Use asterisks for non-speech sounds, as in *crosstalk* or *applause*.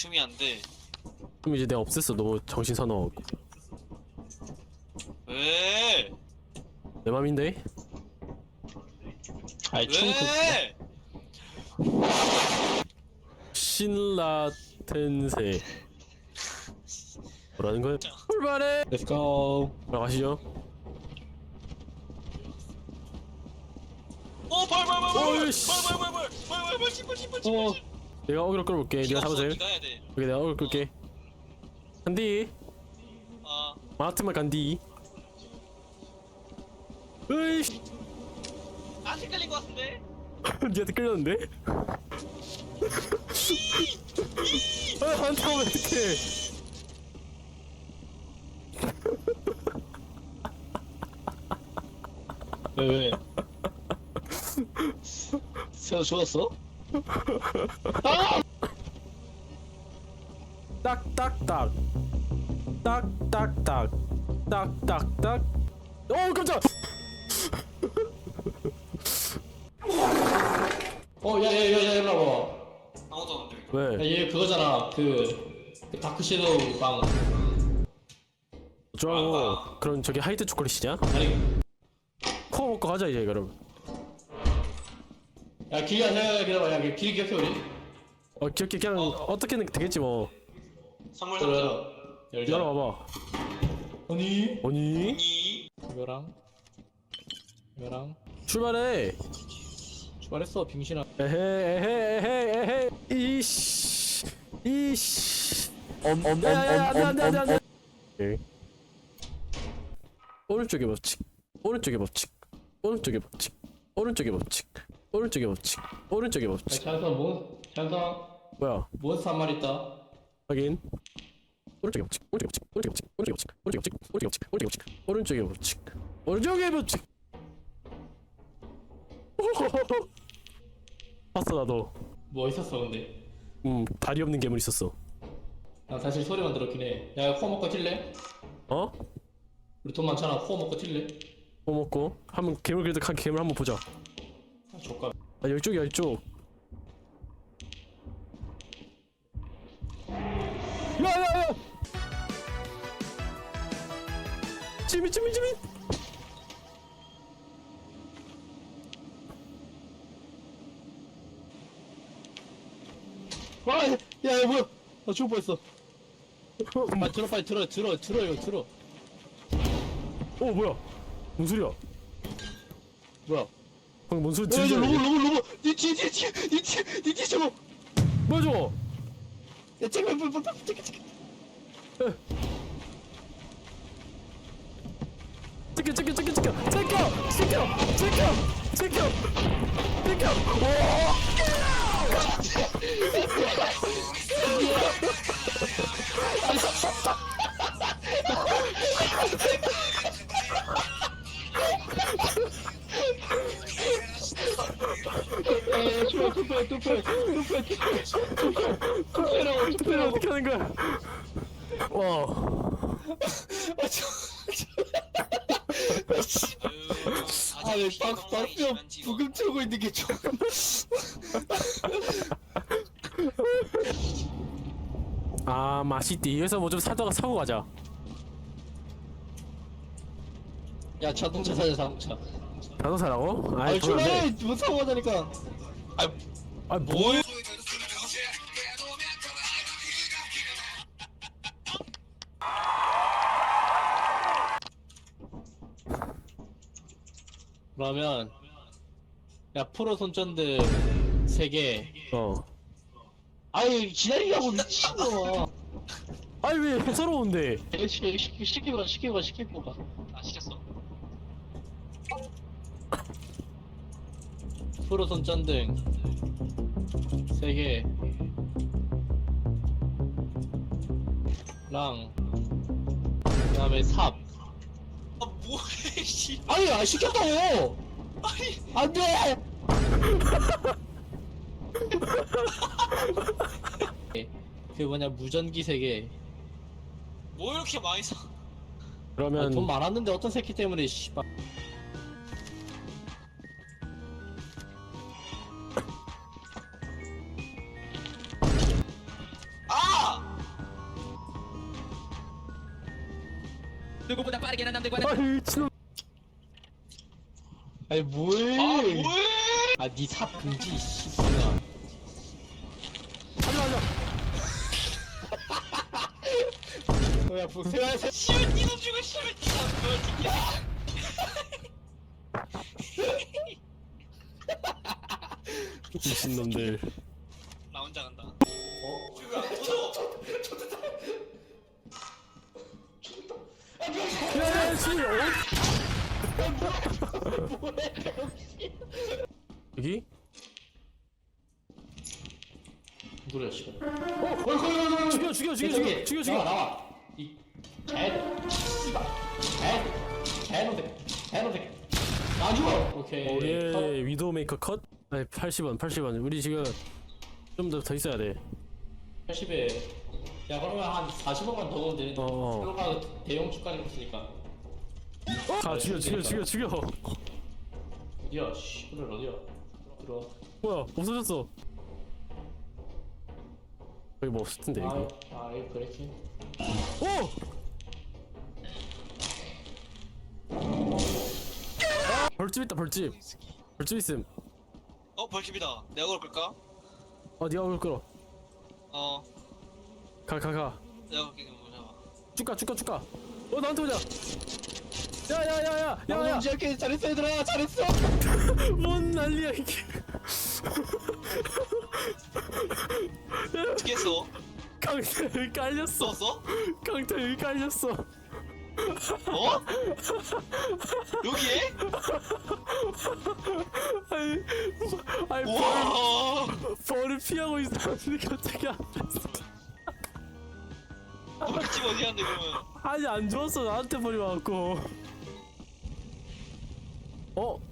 춤이 안 돼. 그럼 이제 내가 없앴어 너무 정신 사나워갖고 왜? 내 맘인데? 아이 춤 그, 왜? 신라텐세 뭐라는 거야? 출발해! Let's go 들어가시죠 어, 벌, 벌, 벌, 벌. 벌, 벌, 벌, 벌, 벌, 벌, 벌, 칠, 벌, 칠, 벌, 칠, 어 벌, 칠. 내가 어그로 끌어볼게 네가 해야 돼. 여기 내가 어그로 끌게 간디 아, 마트만 간디 으이씨 안 헷갈린 것 같은데? *laughs* 니한테 끌렸는데? 아 한테 오면 어떡해 왜 왜? *laughs* 새우 죽었어? 딱딱딱 딱딱딱 딱딱딱 어 깜짝! 어 야 야 야 야 일로 와봐. 아무도 안 돼. 왜? 야얘 그거잖아. 그, 그 다크 섀도우 빵. 좋아하고 그런 저기 하이트 초콜릿이냐? 아니. 코어 먹고 가자 이제 그럼 야 길이 안 생각해 기다려봐. 야 길이 기억해 우리. 어 기억해 그냥 어. 떻게든 되겠지 뭐. 선물. 열어 열자. 열어봐봐. 아니. 아니. 이 이거랑. 이거랑. 출발해. 출발했어 빙신아. 에헤 에헤 에헤 에헤. 이씨. 이씨. 안돼 오케이. 오른쪽에 법칙. 오른쪽에 법칙. 오른쪽에 법칙. 오른쪽에 법칙 오른쪽에 법칙 오른쪽에 야 법칙 찬성 몬 찬성 뭐야? 몬스터 한 마리 있다. 확인. 오른쪽에 법칙 오른쪽에 법칙 오른쪽에 법칙 오른쪽에 법칙 오른쪽에 법칙 오른쪽에 법칙 오른쪽에 법칙 오른쪽에 법칙 오호호호. *laughs* 봤어 나도. 뭐 있었어 근데? 음 다리 없는 괴물 있었어. 난 사실 소리만 들었긴 해야 코어 먹고 튈래? 어? 우리 돈 많잖아. 코어 먹고 튈래? 뭐 먹고. 한번 괴물 그래도 한 괴물 한번 보자 아 족가 아 이쪽이야 이쪽 야야야 지미 지미 지미 아, 야, 야, 뭐야? 나 죽을 뻔했어. 아, 들어, 빨리 들어, 들어, 들어, 이거 들어. 어 뭐야 뭔 소리야 뭐야? 방금 뭔 소리 야, 들리지 로봇, 로봇, 로봇! 니 뒤에, 뒤에, 뒤에, 니 뒤에, 니 뒤에 저거! 뭐야 저거 야, 잠깐, 빨리, 빨리, 빨리, 잠깐, 잠깐. 찍혀 찍혀 찍혀 찍혀 찍혀 찍혀 찍혀 찍혀 찍혀 오 투표해, 투표해, 투표해, 투표해, 투표해, 투표해라고, 이거 투표해라고. 어떻게 하는 거야 와 아, 저, 아, 왜 박, 박수형 부금 틀고 있는 게 좀. 아 맛있디 여기서 뭐 좀 사다가 사고 가자 야, 자동차 사자, 자동차. 나도 사라고? 아니, 아이 돼. 출발해! 못 사고 가자니까. 아 뭐야 그러면, 야, 프로 손전등 3개. 어 아이, 기다리라고, 미친놈아. 아니 왜 시키, 시키, 시키고 가, 시키고 가, 시키고 가. 아, 시켰어. 프로 손전등 3개. 랑, 그 다음에 삽. 아, 뭐해, 씨. 아니, 아, 시켰다고! 아니, 안 돼! *laughs* 그 뭐냐, 무전기 3개. 뭐 이렇게 많이 사? 아, 그러면 돈 많았는데 어떤 새끼 때문에, 씨발. 누구보다 빠르게 난 남들과는 아 미친놈 아니 뭐해? 아 뭐해? 아니삽 금지 *laughs* 씨발 하지마 하지마 야 보세요 씨발 니도 죽어 씨발. 니도 뭐야. 미친놈들 야야 씨 어? 여기? 누구야 씨발 어 거기 거기 거기 거기 죽여 죽여 죽여 죽여 죽여 죽여. 나와 나와. 이 개들 씨발. 개들 개놈들 개놈들 나 죽어. 오케이. 오예 위도우메이커 컷? 아니 80원 80원. 우리 지금 좀 더 더 있어야 돼. 80에. 야 그러면 한 40원만 더 넣으면 되는데 어, 어. 들어가 대형 축가리 있으니까 가 죽여 죽여 죽여 죽여. 어디야 씨발 어디야? 들어와. 뭐야 없어졌어. 여기 뭐 없을 텐데 여기. 아, 아 이거 그랬지. 오! 아, 벌집 있다 벌집. 벌집 있음. 어 벌집이다. 내가 그걸 끌까? 어 니가 그걸 끌어. 어. 가 가가. 내가 그렇게 보자 쭉가 쭉가 쭉가. 어 나한테 오자 야야야야 야야 이렇게 잘했어 얘들아. 잘했어. *laughs* 뭔 난리야 이게. 어떻게 했어? 강태 여기 깔렸어. 썼어? 강태 여기 깔렸어. 어? 여기에? 아니 아니 벌, 우와. 벌을 피하고 있었는데 갑자기 앞에서 벌집 어디 갔는데 그러면? 아니 안 좋았어. 나한테 벌이 와갖고 어?